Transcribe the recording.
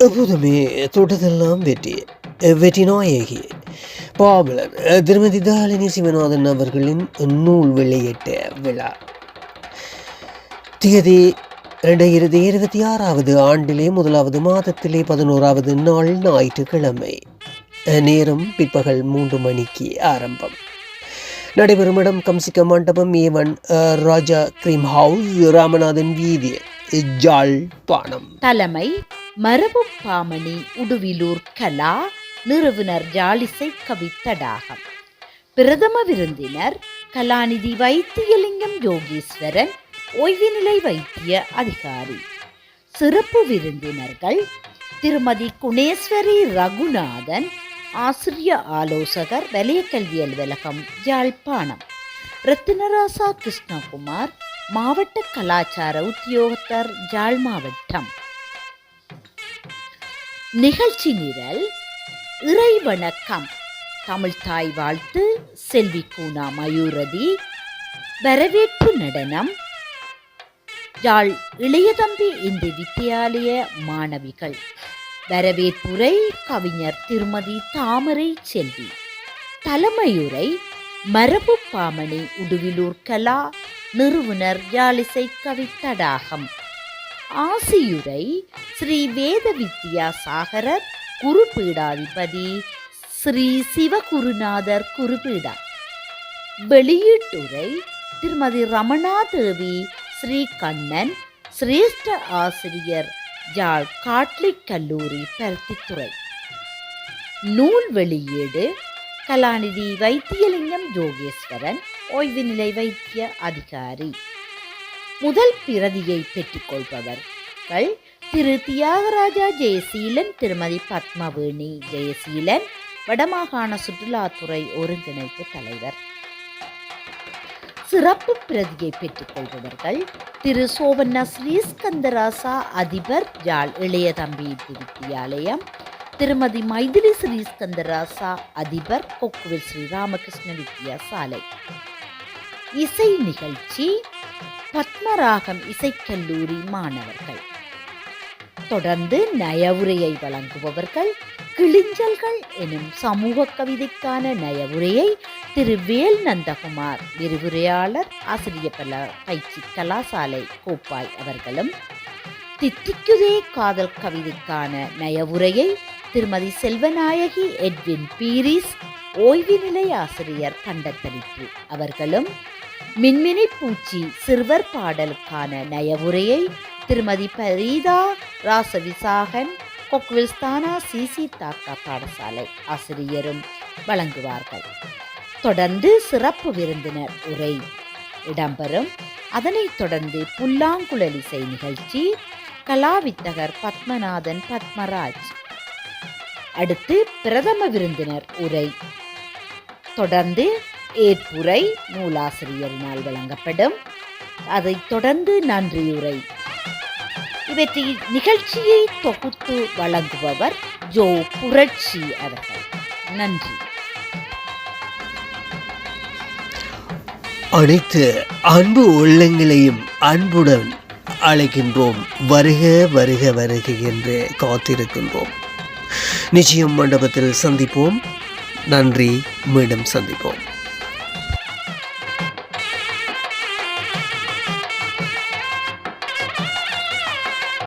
எப்போதுமே தொட்டதெல்லாம் வெற்றி வெற்றி நாயகி திருமதி தாலினி சிவநாதன் அவர்களின் நூல் வெளியீட்டு விழா தேதி இரண்டாயிரத்தி இருபத்தி ஆறாவது ஆண்டிலே முதலாவது மாதத்திலே பதினோராவது நாள் ஞாயிற்றுக்கிழமை நேரம் பிற்பகல் மூன்று மணிக்கு ஆரம்பம் நடைபெறும் இடம் கம்சிக்க மண்டபம் Avon Raja cream house Ramanathan வீதி ஜாழ்ப்பாணம் தலைமை மரபு பாமணி உடுவிலூர் கலா நிறுவனர் ஜாலிசை கவித்தடாகம். பிரதம விருந்தினர் கலாநிதி வைத்தியலிங்கம் யோகீஸ்வரன் ஓய்வு நிலை வைத்திய அதிகாரி. சிறப்பு விருந்தினர்கள் திருமதி குணேஸ்வரி ரகுநாதன் ஆசிரிய ஆலோசகர் வலய கல்வி அலுவலகம் யாழ்ப்பாணம். ரத்தினராசா கிருஷ்ணகுமார் மாவட்ட கலாச்சார உத்தியோகத்தர் ஜாழ் மாவட்டம். நிகழ்ச்சி நிரல் இறை வணக்கம் தமிழ் தாய் வாழ்த்து செல்வி கூனா மயூரதி. வரவேற்பு நடனம். யாழ் இளையதம்பி இந்து வித்தியாலய மாணவிகள். வரவேற்புரை கவிஞர் திருமதி தாமரை செல்வி. தலைமையுரை மரபு பாமணி உடுவிலூர் கலா நிறுவனர் யாழிசை கவித்தடாகம். ஆசியுரை ஸ்ரீ வேத வித்யா சாகரர் குருபீடாதிபதி ஸ்ரீ சிவகுருநாதர் குருபீடா. வெளியீட்டுரை திருமதி ரமணா தேவி ஸ்ரீ கண்ணன் சிரேஷ்ட ஆசிரியர் யாழ் காட்லிக் கல்லூரி பருத்தித்துறை. நூல் வெளியீடு கலாநிதி வைத்தியலிங்கம் ஜோகேஸ்வரன் ஓய்வு நிலை வைத்திய அதிகாரி. முதல் பிரதியை பெற்றுக்கொள்பவர்கள் திரு தியாகராஜா ஜெயசீலன் திருமதி பத்மவேணி ஜெயசீலன் வடமாகாண சுற்றுலாத்துறை ஒருங்கிணைப்பு தலைவர். சிறப்பு பிரதியை பெற்றுக்கொள்பவர்கள் திரு சோவண்ணா ஸ்ரீஸ்கந்தராசா அதிபர் யாழ் இளையதம்பி வித்தியாலயம் திருமதி மைதிலி ஸ்ரீஸ்கந்தராசா அதிபர் கொக்குவில் ஸ்ரீ ராமகிருஷ்ண வித்யாசாலை. இசை நிகழ்ச்சி பத்மராகம் இசைக்கல்லூரி மாணவர்கள். தொடர்ந்து நயவுரையை வழங்குபவர்கள் கிளிஞ்சல்கள் எனும் சமூக கவிதைக்கான நயவுரையை திரு வேல் நந்தகுமார் விரிவுரையாளர் ஆசிரியர் பல பயிற்சி கலாசாலை கோப்பாய் அவர்களும் தித்திக்குதே காதல் கவிதைக்கான நயவுரையை திருமதி செல்வநாயகி எட்வின் பீரிஸ் ஓய்வு நிலை ஆசிரியர் கண்டத்தளிப்பு அவர்களும் மின்மினி பூச்சி சிறுவர் பாடலுக்கான நயவுரையை திருமதி பரீதா ராசவிசாகன் கொக்வில்ஸ்தானா சிசி தாக்கா பாடசாலை ஆசிரியரும் வழங்குவார்கள். தொடர்ந்து சிறப்பு விருந்தினர் உரை இடம்பெறும். அதனைத் தொடர்ந்து புல்லாங்குழல் இசை நிகழ்ச்சி கலாவித்தகர் பத்மநாதன் பத்மராஜ். அடுத்து பிரதம விருந்தினர் உரை. தொடர்ந்து ஏற்புரை நூலாசிரியரினால் வழங்கப்படும். அதைத் தொடர்ந்து நன்றியுரை. இவற்றின் நிகழ்ச்சியை தொகுத்து வழங்குபவர் ஜோ புரட்சி அவர்கள். நன்றி. அனைத்து அன்பு உள்ளங்களையும் அன்புடன் அழைக்கின்றோம். வருக வருக வருக என்று காத்திருக்கின்றோம். நிச்சயம் மண்டபத்தில் சந்திப்போம். நன்றி. மீண்டும் சந்திப்போம்.